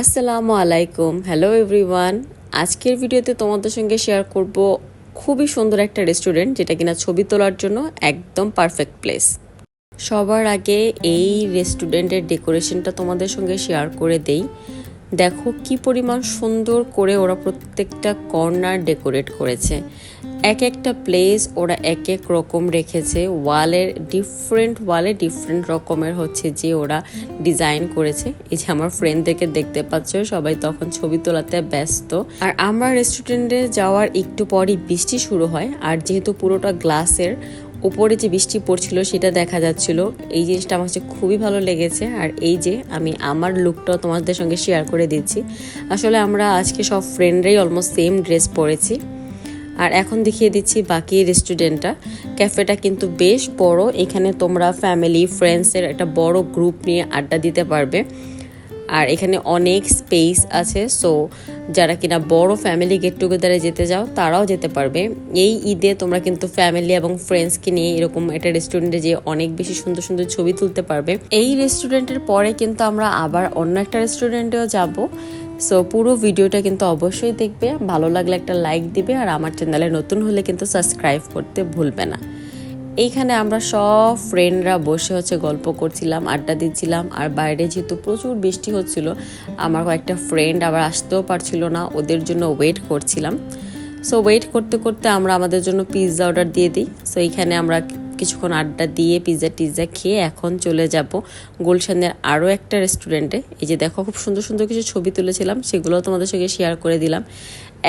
আসসালামু আলাইকুম। Hello everyone আজকের ভিডিওতে তোমাদের সঙ্গে শেয়ার করব খুবই সুন্দর একটা রেস্টুরেন্ট যেটা কিনা ছবি তোলার জন্য একদম পারফেক্ট প্লেস সবার আগে এই রেস্টুরেন্টের ডেকোরেশনটা তোমাদের সঙ্গে শেয়ার করে দেই। দেখো কি পরিমাণ সুন্দর করে ওরা প্রত্যেকটা কর্নার ডেকোরেট করেছে। এক একটা প্লেস ওরা এক এক রকম রেখেছে। ওয়ালের ডিফারেন্ট ওয়ালে ডিফারেন্ট রকমের হচ্ছে যে ওরা ডিজাইন করেছে। এই যে আমার ফ্রেন্ডদেরকে দেখতে পাচ্ছ, সবাই তখন ছবি তোলাতে ব্যস্ত। আর আমরা রেস্টুরেন্টে যাওয়ার একটু পরই বৃষ্টি শুরু হয়। আর যেহেতু পুরোটা গ্লাসের উপরে যে বৃষ্টি পড়ছিল সেটা দেখা যাচ্ছিল। এই জিনিসটা আমার কাছে খুবই ভালো লেগেছে। আর এই যে আমি আমার লুকটাও তোমাদের সঙ্গে শেয়ার করে দিচ্ছি। আসলে আমরা আজকে সব ফ্রেন্ডরাই অলমোস্ট সেম ড্রেস পরেছি। আর এখন দেখিয়ে দিচ্ছি বাকি রেস্টুরেন্টটা ক্যাফেটা কিন্তু বেশ বড়। এখানে তোমরা ফ্যামিলি ফ্রেন্ডসের একটা বড় গ্রুপ নিয়ে আড্ডা দিতে পারবে। আর এখানে অনেক স্পেস আছে সো যারা কিনা বড় ফ্যামিলি গেট টুগেদারে যেতে যাও, তারাও যেতে পারবে। এই ঈদে তোমরা কিন্তু ফ্যামিলি এবং ফ্রেন্ডসকে নিয়ে এরকম একটা রেস্টুরেন্টে যেয়ে অনেক বেশি সুন্দর সুন্দর ছবি তুলতে পারবে। এই রেস্টুরেন্টের পরে কিন্তু আমরা আবার অন্য একটা রেস্টুরেন্টেও যাব। সো পুরো ভিডিওটা কিন্তু অবশ্যই দেখবে। ভালো লাগলে একটা লাইক দিবে আর আমার চ্যানেলে নতুন হলে কিন্তু সাবস্ক্রাইব করতে ভুলবে না। এইখানে আমরা সব ফ্রেন্ডরা বসে হচ্ছে গল্প করছিলাম, আড্ডা দিচ্ছিলাম। আর বাইরে যেহেতু প্রচুর বৃষ্টি হচ্ছিল, আমার কয়েকটা ফ্রেন্ড আবার আসতেও পারছিল না, ওদের জন্য ওয়েট করছিলাম। সো ওয়েট করতে করতে আমরা আমাদের জন্য পিৎজা অর্ডার দিয়ে দিই। সো এইখানে আমরা কিছুক্ষণ আড্ডা দিয়ে পিৎজা টিৎজা খেয়ে এখন চলে যাব গুলশানের আরও একটা রেস্টুরেন্টে এই যে দেখো, খুব সুন্দর সুন্দর কিছু ছবি তুলেছিলাম, সেগুলোও তোমাদের সঙ্গে শেয়ার করে দিলাম।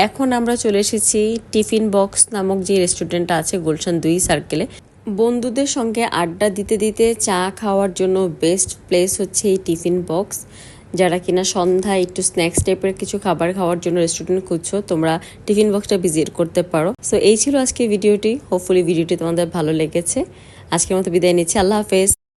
এখন আমরা চলে এসেছি টিফিন বক্স নামক যে রেস্টুরেন্টটা আছে গুলশান দুই সার্কেলে বন্ধুদের সঙ্গে আড্ডা দিতে দিতে চা খাওয়ার জন্য বেস্ট প্লেস হচ্ছে এই টিফিন বক্স যারা কিনা সন্ধ্যায় একটু স্ন্যাক্স টাইপের কিছু খাবার খাওয়ার জন্য রেস্টুরেন্ট খুঁজছো, তোমরা টিফিন বক্সটা ভিজিট করতে পারো। সো এই ছিল আজকে ভিডিওটি হোপফুলি ভিডিওটি তোমাদের ভালো লেগেছে। আজকের মতো বিদায় নিচ্ছি। আল্লাহ হাফেজ।